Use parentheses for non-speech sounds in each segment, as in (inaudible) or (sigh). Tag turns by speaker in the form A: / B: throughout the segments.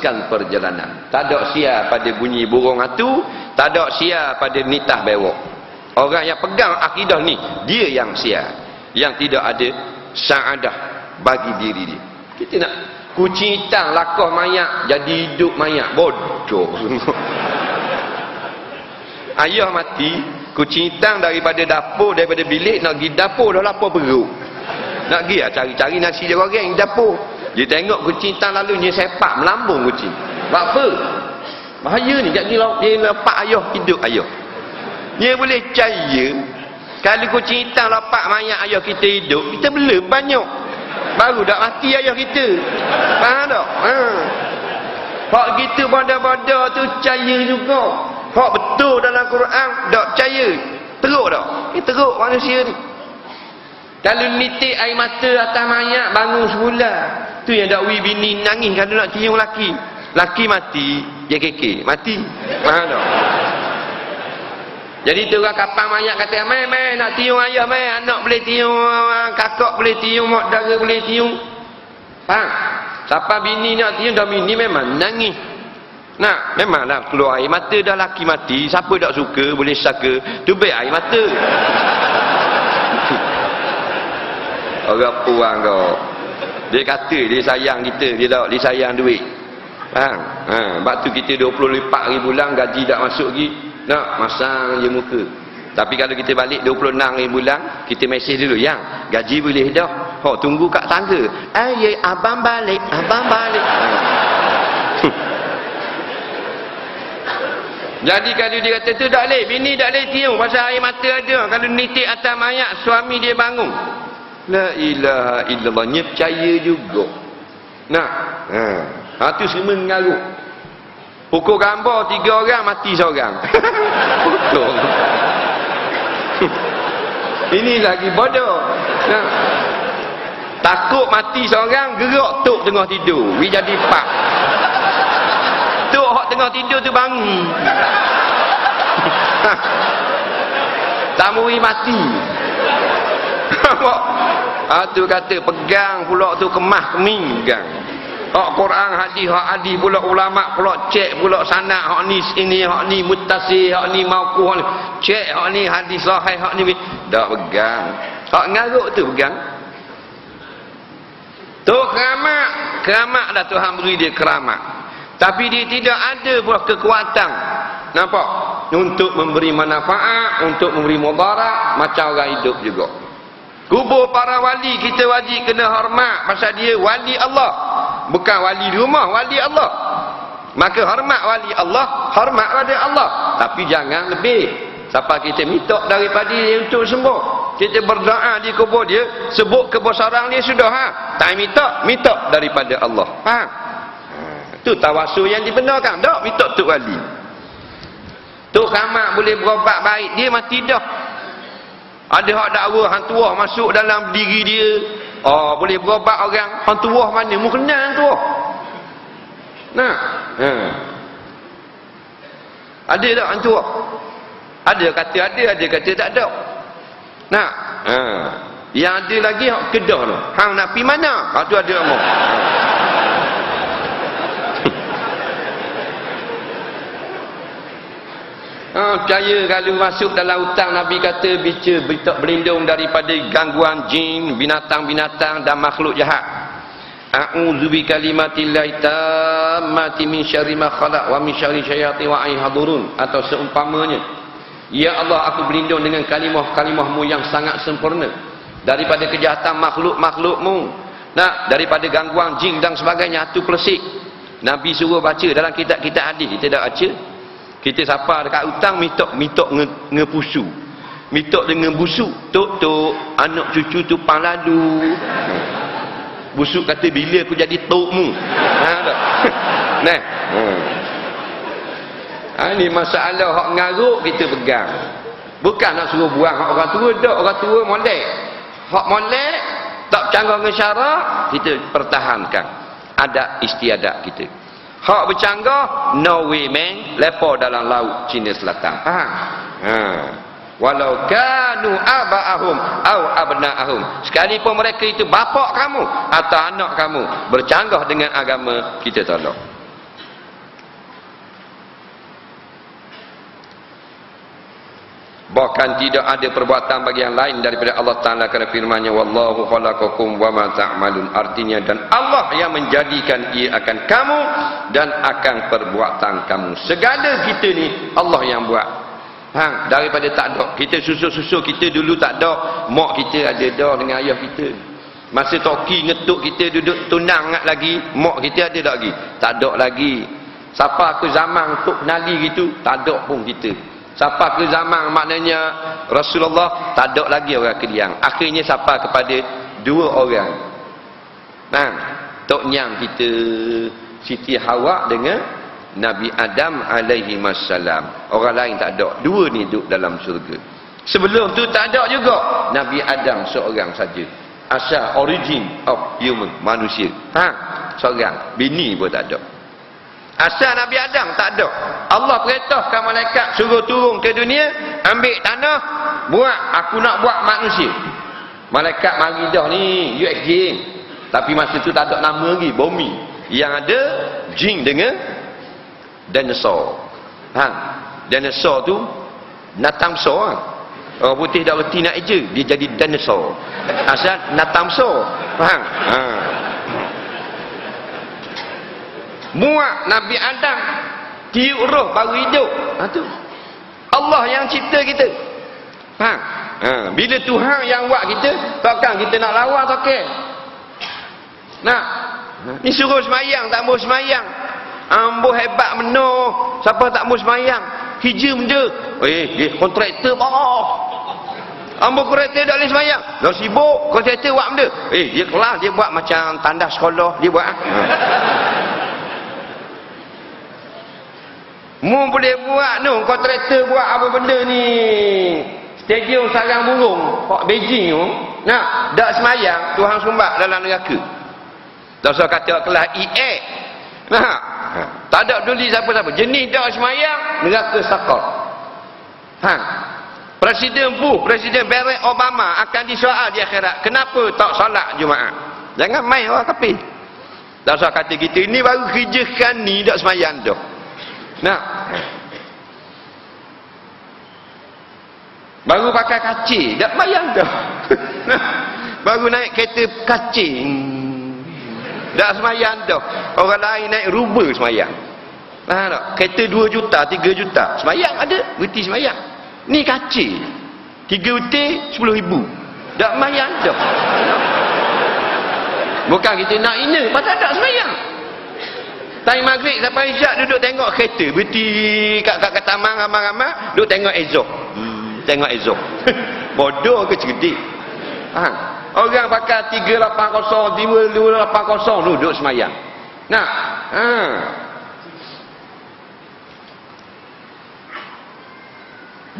A: meneruskan perjalanan. Tak ada sia pada bunyi burung hatu, tak ada sia pada nitah bewok. Orang yang pegang akidah ni, dia yang sia. Yang tidak ada saadah bagi diri dia. Kita nak kucing hitam lakah mayat jadi hidup mayat. Bodoh (laughs) Ayah mati, kucing hitam daripada dapur, daripada bilik nak pergi dapur dah lapar perut. Nak pergi lah cari-cari nasi dia goreng dapur. Dia tengok kucing hitam lalu dia sepak melambung kucing. Buat apa? Bahaya ni kat dia dia lepak ayah hidup ayah. Dia boleh percaya kalau kucing hitam lepak mayat ayah kita hidup, kita bela banyak. Baru dak mati ayah kita. Faham tak? Ha. Hak gitu bodoh-bodoh tu percaya juga. Hak betul dalam Quran tak percaya. Teruk tak? Ini teruk manusia ni. Kalau nitik air mata atas mayat bangun sebulan. Tu yang dak wi bini nangis kalau nak cium laki. Laki mati, keke. Mati. Faham tak? Jadi tu orang kapal mayat kata, "Mai mai nak tiung ayah mai, anak boleh tiung, kakak boleh tiung, mak dara boleh tiung." Faham? Siapa bini nak tiung dah bini memang nangis. Nak, memanglah keluar air mata dah laki mati, siapa tak suka boleh saka, tu baik air mata. (laughs) orang puang kau. Dia kata dia sayang kita, dia tak dia sayang duit. Faham? Ha, sebab tu kita 24 hari bulan gaji tak masuk lagi. Nak masang je muka. Tapi kalau kita balik 26 hari bulan, kita mesej dulu, yang gaji boleh dah. Oh, tunggu kat tangga. Ayy, abang balik, abang balik. Ha. (laughs) Jadi kalau dia kata tu tak boleh, bini tak boleh tiung pasal air mata ada. Kalau nitik atas mayat, suami dia bangun. La ilaha illallah, dia percaya juga. Nak, ha. Ha tu semua mengarut. Pukul gambar tiga orang mati seorang. Betul. (laughs) Ini lagi bodoh. Nah. Takut mati seorang gerak tok tengah tidur. Wi jadi pak. Tok hok tengah tidur tu bangun. (laughs) Tamui mati. Ah tu kata pegang pula tu kemah keming gang. Hak Quran hadis hak hadis pula ulama pula cek pula sanad hak ni ini hak ni muttasil hak ni mauquf hak ni cek hak ni hadis sahih hak ni dak pegang. Hak ngaruk tu pegang. Tu keramat, keramat dah Tuhan beri dia keramat. Tapi dia tidak ada buah kekuatan. Nampak? Untuk memberi manfaat, untuk memberi mudarat macam orang hidup juga. Kubur para wali kita wajib kena hormat pasal dia wali Allah. Bukan wali rumah, wali Allah. Maka hormat wali Allah, hormat pada Allah. Tapi jangan lebih. Siapa kita minta daripada dia untuk sembuh. Kita berdoa di kubur dia, sebut kebesaran dia sudah ha. Tak minta, minta daripada Allah. Faham? Itu tawasul yang dibenarkan. Tak minta tu wali. Tu kamak boleh berobat baik, dia mati dah. Ada hak dakwa hang masuk dalam diri dia. Oh, boleh berobat orang. Hang mana? Mu kenal hang. Nah. Ha. Ada tak hang? Ada kata ada, ada kata tak ada. Nah. Ha. Yang ada lagi hak kedah tu. Hang nak pi mana? Ha tu ada nama. Ha, percaya kalau masuk dalam hutang Nabi kata bica berlindung daripada gangguan jin, binatang-binatang dan makhluk jahat. A'udzu bi kalimatillahi tammati min syarri ma khalaq wa min syarri syayatin wa aihadurun atau seumpamanya. Ya Allah aku berlindung dengan kalimah-kalimahmu yang sangat sempurna daripada kejahatan makhluk-makhlukmu. Nah, daripada gangguan jin dan sebagainya tu plesik. Nabi suruh baca dalam kitab-kitab hadis kita dah baca kita siapa dekat hutang minta minta nge, ngepusu. Minta dengan busuk tok tok anak cucu tu pang lalu busuk kata bila aku jadi tokmu? Ha tak? (laughs) Nah. Hmm. ha ni masalah hak ngaruk kita pegang. Bukan nak suruh buang hak orang tua dak orang tua molek. Hak molek tak bercanggah dengan syarak kita pertahankan. Ada istiadat kita Hak bercanggah, no way man, lepo dalam laut Cina Selatan. Faham? Ha. Walau kanu aba'ahum au abna'ahum. Sekalipun mereka itu bapak kamu atau anak kamu bercanggah dengan agama kita tolak. Bahkan tidak ada perbuatan bagi yang lain daripada Allah Ta'ala kerana firmannya Wallahu khalaqakum wa ma ta'malun. Artinya dan Allah yang menjadikan ia akan kamu dan akan perbuatan kamu. Segala kita ni Allah yang buat. Ha, Daripada tak ada. Kita susu-susu kita dulu tak ada. Mak kita ada dah dengan ayah kita. Masa toki ngetuk kita duduk tunang lagi. Mak kita ada tak lagi? Tak ada lagi. Siapa ke zaman untuk kenali gitu Tak ada pun kita Siapa ke zaman maknanya Rasulullah tak ada lagi orang kediang. Akhirnya siapa kepada dua orang. Nah, tok nyang kita Siti Hawa dengan Nabi Adam alaihi wasallam. Orang lain tak ada. Dua ni duduk dalam syurga. Sebelum tu tak ada juga Nabi Adam seorang saja. Asal origin of human manusia. Ha, seorang. Bini pun tak ada. Asal Nabi Adam tak ada. Allah perintahkan malaikat suruh turun ke dunia, ambil tanah, buat aku nak buat manusia. Malaikat mari dah ni, UXJ. Tapi masa tu tak ada nama lagi, bumi. Yang ada jin dengan dinosaur. Ha, dinosaur tu natang so. Ha? Orang putih dah reti nak eja, dia jadi dinosaur. Asal natang so. Faham? Ha muak Nabi Adam tiup roh baru hidup ha, tu. Allah yang cipta kita ha. ha. bila Tuhan yang buat kita takkan kita nak lawan tak okay? nak ni suruh semayang tak mau semayang ambuh hebat menuh siapa tak mau semayang hijau dia eh dia kontraktor bawah Ambo kontraktor tak boleh semayang. Dah sibuk kontraktor buat benda. Eh, dia kelas dia buat macam tanda sekolah dia buat. Ha. Mu boleh buat tu, kontraktor buat apa benda ni? Stadium sarang burung, Pak Beijing tu. Nak, dak semayang, Tuhan sumbak dalam neraka. Tak usah kata kelas EA. Nah, tak ada peduli siapa-siapa. Jenis dak semayang, neraka sakar. Ha. Presiden Bu, Presiden Barack Obama akan disoal di akhirat. Kenapa tak solat Jumaat? Jangan main orang kafir. Tak usah kata kita, ini baru kerjakan ni dak semayang tu. Nah. Baru pakai kacir, tak bayang dah. (laughs) Baru naik kereta kacir. Tak semayang dah. Orang lain naik rubber semayang. Faham tak? Kereta 2 juta, 3 juta. Semayang ada, berhenti semayang. Ni kacir. 3 uti, 10 ribu. Tak semayang dah. Bukan kita nak ini, pasal tak semayang. Time maghrib sampai isyak duduk tengok kereta. Berhenti kat kat, kat taman ramai-ramai, duduk tengok Ezo. Tengok Ezo. (laughs) Bodoh ke cerdik? Ha. Orang pakai 380, 5280 duduk semayang. Nah. Ha.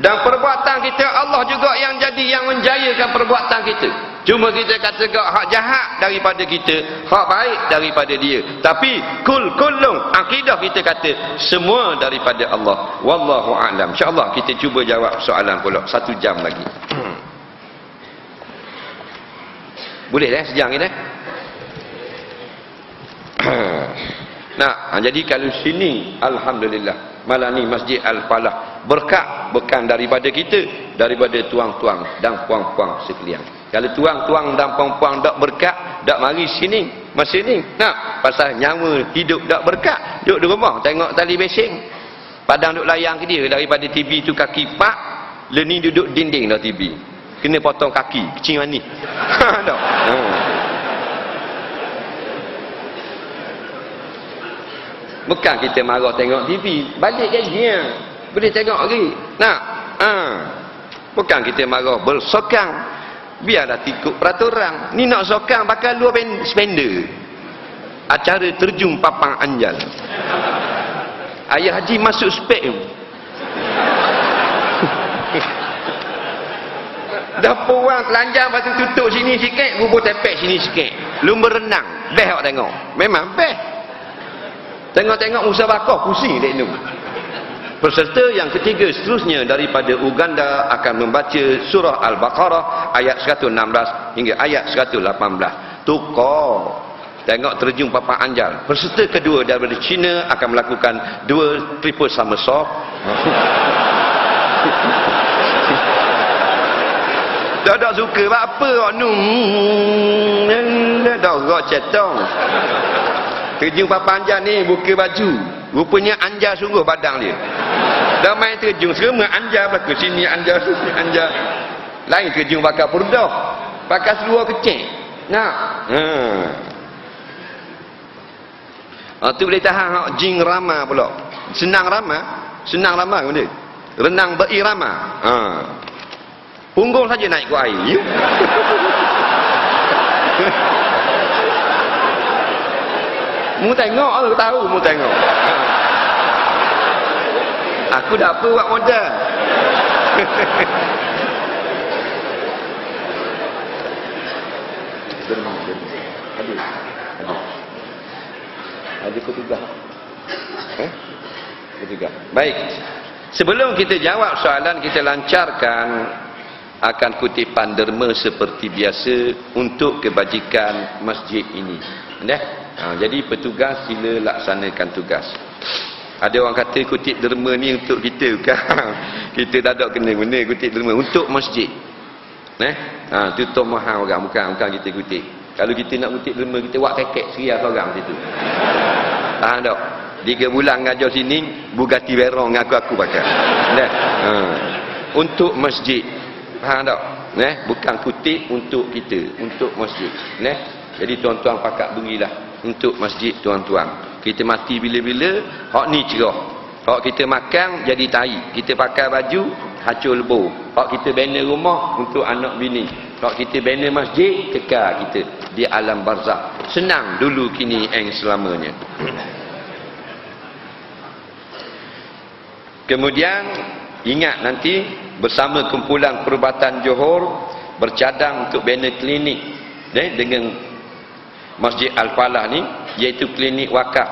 A: Dan perbuatan kita Allah juga yang jadi yang menjayakan perbuatan kita. Cuma kita kata kau hak jahat daripada kita, hak baik daripada dia. Tapi kul kulung akidah kita kata semua daripada Allah. Wallahu a'lam. Insya-Allah kita cuba jawab soalan pula satu jam lagi. (clears throat) Boleh dah sejam ini. (clears throat) nah, jadi kalau sini alhamdulillah malam ni Masjid Al-Falah berkat bukan daripada kita, daripada tuang-tuang dan puang-puang sekalian. Kalau tuang-tuang dan puang-puang tak berkat, tak mari sini, masih ni. Nak, pasal nyawa hidup tak berkat, duduk di rumah, tengok tali besing. Padang duduk layang ke dia, daripada TV tu kaki pak, leni duduk dinding dah TV. Kena potong kaki, kecil mana ni. tak? Hmm. Bukan kita marah tengok TV, balik je dia. Boleh tengok lagi. Nak? Ha. Bukan kita marah bersokang biarlah tikuk peraturan. Ni nak sokang pakai luar spender. Acara terjun papang anjal. Ayah haji masuk spek. (laughs) Dapur orang telanjang lepas tu tutup sini sikit bubur tepek sini sikit. Lu berenang best awak tengok. Memang best tengok-tengok musa bakar pusing dek nu Peserta yang ketiga seterusnya daripada Uganda akan membaca surah Al-Baqarah ayat 116 hingga ayat 118. Tukar. Tengok terjun papa anjal. Peserta kedua daripada China akan melakukan dua triple somersault. Tak ada suka apa oknum. Tak rot cetong. Terjun papanjang ni buka baju. Rupanya anjar sungguh badang dia. Dah main terjun semua anjar belaka sini anjar sini anjar. Lain terjun bakar purdah. Pakai seluar kecil. Nak. Ha. Ha, tu boleh tahan hak jin rama pula. Senang rama. Senang rama benda. Renang berirama. Ha. Punggung saja naik ke air. (laughs) Mu tengok aku tahu mu tengok. Aku dah apa buat modal. Ada. Ada. Ada petugas. Eh? Petugas. Baik. Sebelum kita jawab soalan, kita lancarkan akan kutipan derma seperti biasa untuk kebajikan masjid ini. Dah. Ha, jadi petugas sila laksanakan tugas. Ada orang kata kutip derma ni untuk kita bukan. (laughs) kita tak ada kena guna kutip derma untuk masjid. Nah, ha, tu tu mahal orang bukan bukan kita kutip. Kalau kita nak kutip derma kita buat kekek seria seorang situ. (laughs) Tahan tak? Tiga bulan ngajar sini Bugatti Veyron ngaku aku pakai. Nah. Ha. Untuk masjid Faham tak? Neh, bukan kutip untuk kita, untuk masjid. Neh. Jadi tuan-tuan pakat berilah untuk masjid tuan-tuan. Kita mati bila-bila, hak ni cerah. Hak kita makan jadi tai. Kita pakai baju hacur lebu. Hak kita bina rumah untuk anak bini. Hak kita bina masjid kekal kita di alam barzakh. Senang dulu kini eng selamanya. Kemudian ingat nanti bersama kumpulan perubatan Johor bercadang untuk bina klinik eh, dengan Masjid Al-Falah ni iaitu klinik wakaf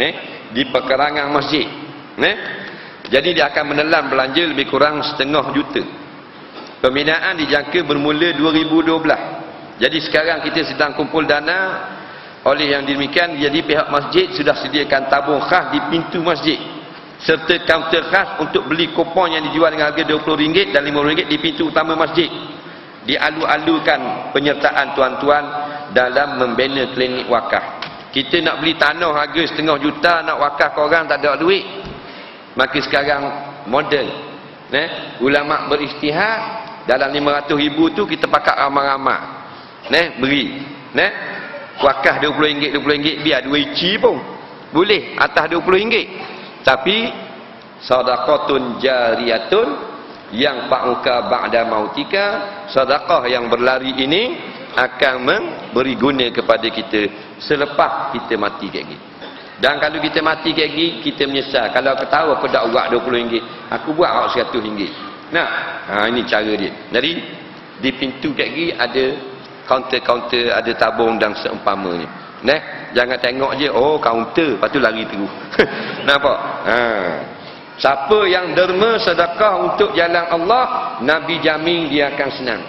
A: eh, di perkerangan masjid eh. jadi dia akan menelan belanja lebih kurang setengah juta. Pembinaan dijangka bermula 2012 jadi sekarang kita sedang kumpul dana. Oleh yang demikian jadi pihak masjid sudah sediakan tabung khas di pintu masjid. Serta kaunter khas untuk beli kupon yang dijual dengan harga RM20 dan RM50 di pintu utama masjid. Dialu-alukan penyertaan tuan-tuan dalam membina klinik wakaf kita nak beli tanah harga setengah juta nak wakaf ke orang tak ada duit maka sekarang model eh? ulama beristihad dalam 500 ribu tu kita pakai ramah-ramah eh? beri eh? wakaf RM20 RM20 biar 2 ici pun boleh atas RM20 tapi sadaqatun jariyatun yang fa'uka ba'da mautika sedekah yang berlari ini akan memberi guna kepada kita selepas kita mati kayak gini dan kalau kita mati kayak gini kita menyesal kalau aku tahu aku dah buat 20 ringgit aku buat awak 100 ringgit nah ha, ini cara dia jadi di pintu kayak gini ada kaunter-kaunter ada tabung dan seumpamanya Neh, jangan tengok je oh kaunter, lepas tu lari terus. (laughs) Nampak? Ha. Siapa yang derma sedekah untuk jalan Allah, Nabi jamin dia akan senang.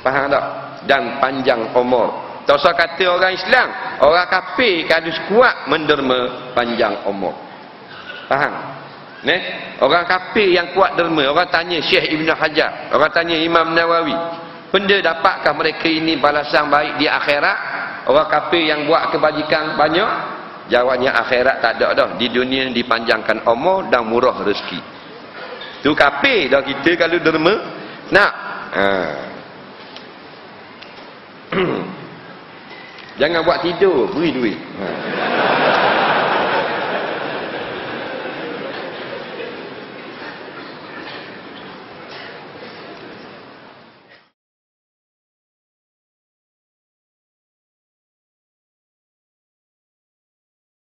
A: Faham tak? Dan panjang umur. Tak usah kata orang Islam, orang kafir kalau kuat menderma panjang umur. Faham? Neh, orang kafir yang kuat derma, orang tanya Syekh Ibn Hajar, orang tanya Imam Nawawi, benda dapatkah mereka ini balasan baik di akhirat? Orang kafir yang buat kebajikan banyak, jawabnya akhirat tak ada dah. Di dunia dipanjangkan umur dan murah rezeki. Tu kafir dah kita kalau derma nak. Ha. (coughs) Jangan buat tidur, beri duit. Ha.